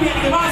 เบียดหรือว่า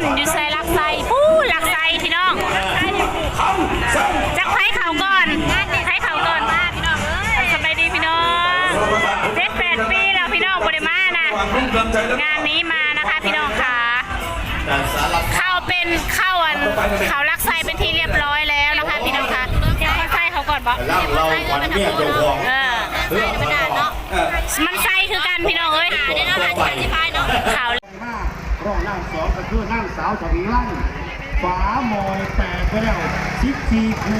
นอยู่ใส่ลักไซปู้ลักไซพี่น้องเขาสั่งจักไผเขาก่อนไผเขาก่อนมาพี่น้องสบายดีพี่น้องเจ็ดแปดปีแล้วพี่น้องบริมานะงเดินเทแล้วงานนี้มานะคะพี่น้องค่ะเข้าเป็นเข้าอันเขาลักไซเป็นที่เรียบร้อยแล้วนะคะพี่น้องค่ะยวเขาใส่เขาก่อนบอกเราขวัญเมียเจ้าของเอมันเนาะมันไซคือกันพี่น้องเอ้ยเดี๋ยวเราหาที่พายเนาะเขาห้า รองนั่งสองก็คือนั่งสาวสวีลั่นฝาหมอยแตกไปแล้วชิปทีคู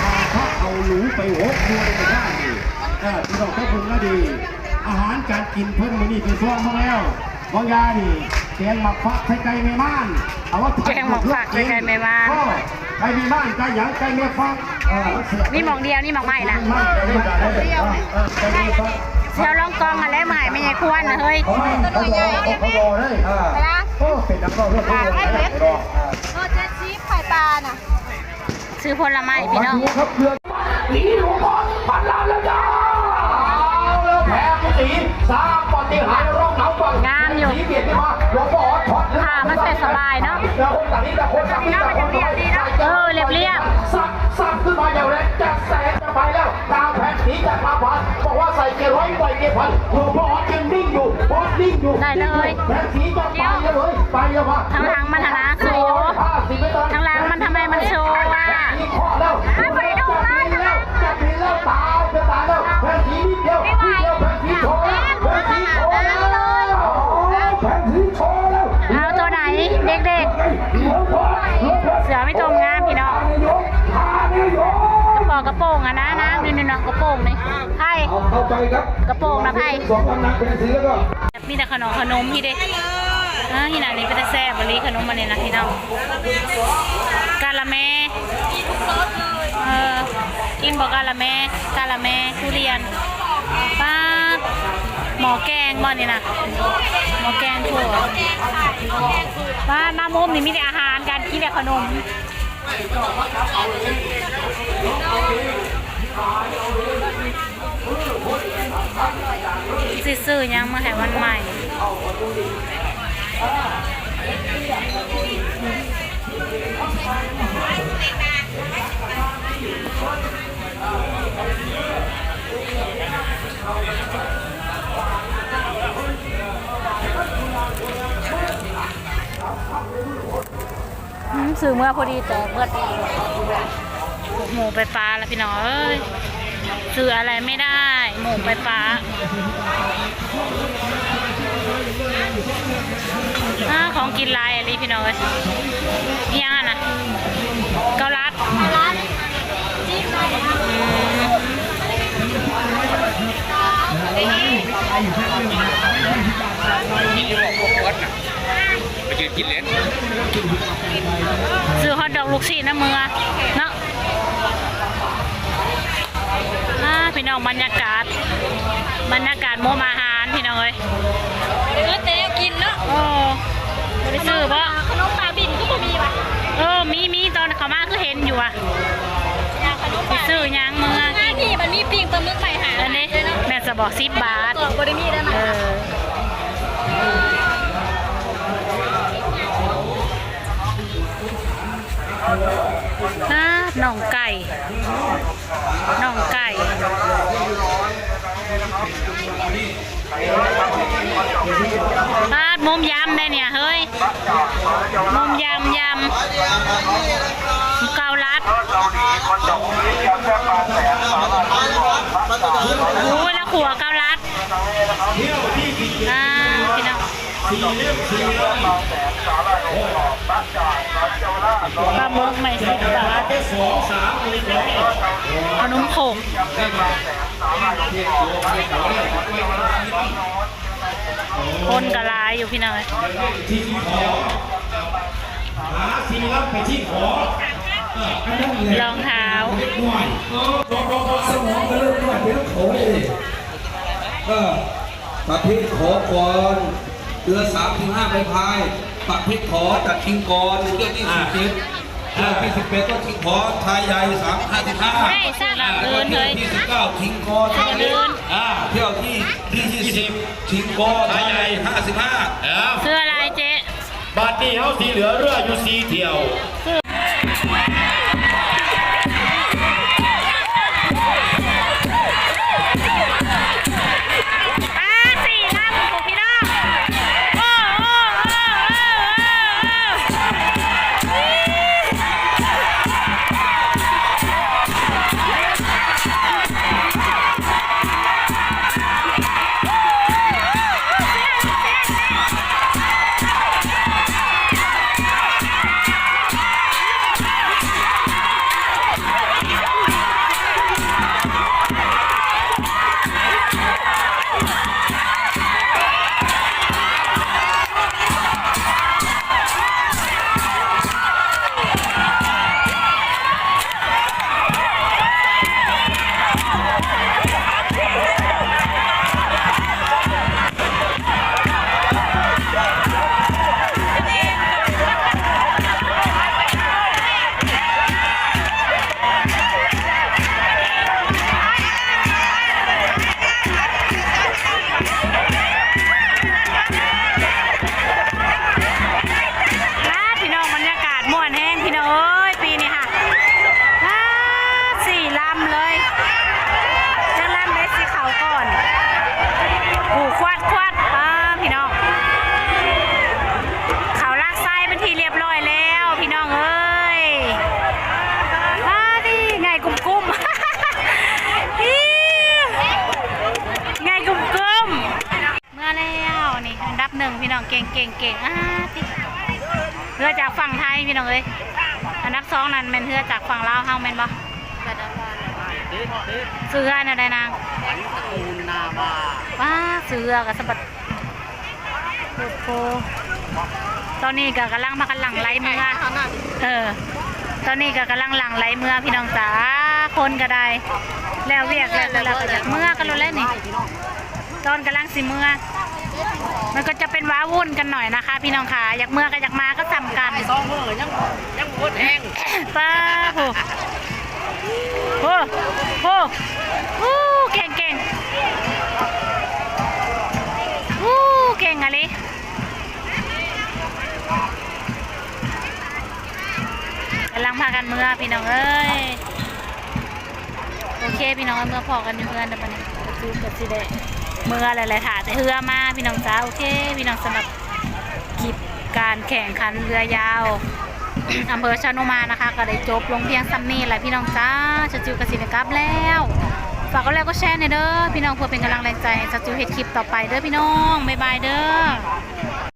พาพระเอาหนูไปหกบัวในบ้านดีเออพี่น้องก็พึงก็ดี อาหารการกินเพิ่นมื้อนี้เป็นช่วงมาแล้วบางยานี่แกงหมักฟักไข่ไก่แม่ม่านเอาว่าแกงหมกผักไข่ไก่แม่ม่านก็ไก่แม่ม่านไก่หยังไก่แม่ฟักเออเสียบนี่หมองเดียวนี่หมองใหม่นะม่านไก่แม่ฟักเออไก่แม่ฟัก เชียวลองกองมาแล้วใหม่ไม่ใช่ควรนะเฮ้ยเขาไม่เขารอเขารอเลยอ่าโอ้เป็นนักร้องเรื่องเขารอได้รออ่าโรเจชีไข่ปลาน่ะซื้อผลไม้พี่น้องสีหลวงพ่อพันล้านแล้วจ้าแล้วแพ้กุฏิสร้างปฏิหารร้องหนาวฟังงามอยู่สีเบียดขึ้นมาหลวงพ่อช็อตค่ะมันเสร็จสบายเนาะแล้วคนางนี้แต่คนต่างนี้แต่คนางนี้เออเรียบเรียบสักสัก บอกว่าใส่เกียร์ร้อยไปเกียร์พันหลวงพ่อยังนิ่งอยู่พอนิ่งอยู่ได้เลย แผนสีจะไปแล้วเลยไปแล้วว่า ทางหลังมันหนาโช นะนะนี่นี่น้องกระโปรงนี่ไพ่เอาเข้าไปครับกระโปรงนะไพ่สองตำหนักแผ่นสีแล้วก็มีแต่ขนมขนมพี่เด็กอ่าที่ไหนนี่เป็นแต่แซ่บบริขนมมันนี่ยนะพี่น้องกาละแมเออกินบอกกาละแม่กาละแม่ทุเรียนป้าหมอแกงบ่นี่นะหมอแกงถั่วป้าดมามุมนี่มีแต่อาหารการกินแต่ขนม สิซื้อยังมาให้วันใหม่อืมซื้อเมื่อพอดีแต่เมื่อ หมูไปปลาแล้วพี่น้องเอ้ยซื้ออะไรไม่ได้ หมูไปปลาอาของกินลายอะไรพี่น้องเอ้ยอิหยังอะนะเกาลัดร้านจิ้มหน่อยนะอืมไปยืนกินเลนซื้อฮอทดอกลูกชิ้นนะมือเนาะอ่า พี่น้องบรรยากาศ บรรยากาศโมมอาหารพี่น้องเอ้ยเออแต่เนี่ยกินเนาะโอ้บริซื้อบ่ขนมปลาบินก็บ่มีว่ะเออมีมีตอนเขามาคือเห็นอยู่อะอยากขนมไปปลาซื้อหยังมือหน้าที่มันมีปิ้งปลาหมึกใหม่หาอันนี้แม่จะบอกสิบบาทก่อนบ่ได้มีได้มาเออนะน่องไก่น่องไก่ บาดมุมยำได้เนี่ยเฮ้ย มุมยำยำเกาลัดโอ้ยแล้วขัวเกาลัดอ่าพี่น้องปลาหมึกไม่สิบบาทขนมขม คนกระลายอยู่พี่น้องเอ้ยที่ขอหาสีรับไปที่ขอเอออันนั้นแหละรองเท้าเล็กน้อยเออรอรอรอสมองก็เริ่มนวดเป็นน้ำโขงเลยเออประเภทขอก่อนเดือนสามถึงห้าไปพายประเภทขอจากคิงกรเรื่องที่สิบเจ็ดเรื่อง ที่สิบเอ็ดก็คิงขอชายใหญ่สามห้าสิบห้าให้สร้างหลังอื่นเลยที่สิบเก้าคิงกอชายใหญ่อื่นอ่าเที่ยวที่ที่ยี่สิบคิงกอชายใหญ่ห้าสิบห้าเออเสื้อลายเจ๊บัดนี้เฮาสีเหลือเรืออยู่สีเที่ยว พี่น้องเก่งเก่งเก่งอ่าที่เรือจากฝั่งไทยพี่น้องเอ้ยอันดับสองนั่นเป็นเรือจากฝั่งลาวเฮาแม่นบ่เสือน่ะได้นางว้าเสือกับสะบัดโอ้โหตอนนี้ก็กำลังมากันหลังไหลเมื่อเออ ตอนนี้ก็กำลังหลังไหลเมื่อพี่น้องจ๋าคนก็ได้ แล้วเวียกแล้วและก็เมื่อกันแล้วนี่ตอนกำลังสิเมื่อ มันก็จะเป็นว้าวุ่นกันหน่อยนะคะ พี่น้องค่ะอยากเมื่อก็อยากมาก็ทำกันสองมือยังยังวดแห้งป้าโหโอ้โหโอ้เก่งเก่งโอ้เก่งอะไรกำลังพากันเมื่อพี่น้องเอ้ยโอเคพี่น้องเมื่อพอกันอยู่เพื่อนเดี๋ยวมันกระจูกระสิเด เมื่อหลายๆถาแต่เฮือมาพี่น้องจ้าโอเคพี่น้องสำหรับคลิปการแข่งขันเรือยาวอำเภอชานุมานะคะ ก็ได้จบลงเพียงซัมมี่แหละพี่น้องจ้าชาจิวกระสินกลับแล้วฝากก็แล้วก็แชร์หน่อยเด้อพี่น้องเพื่อเป็นกำลังแรงใจให้ชจิวเฮ็ดคลิปต่อไปเด้อพี่น้องบ๊ายบายเด้อ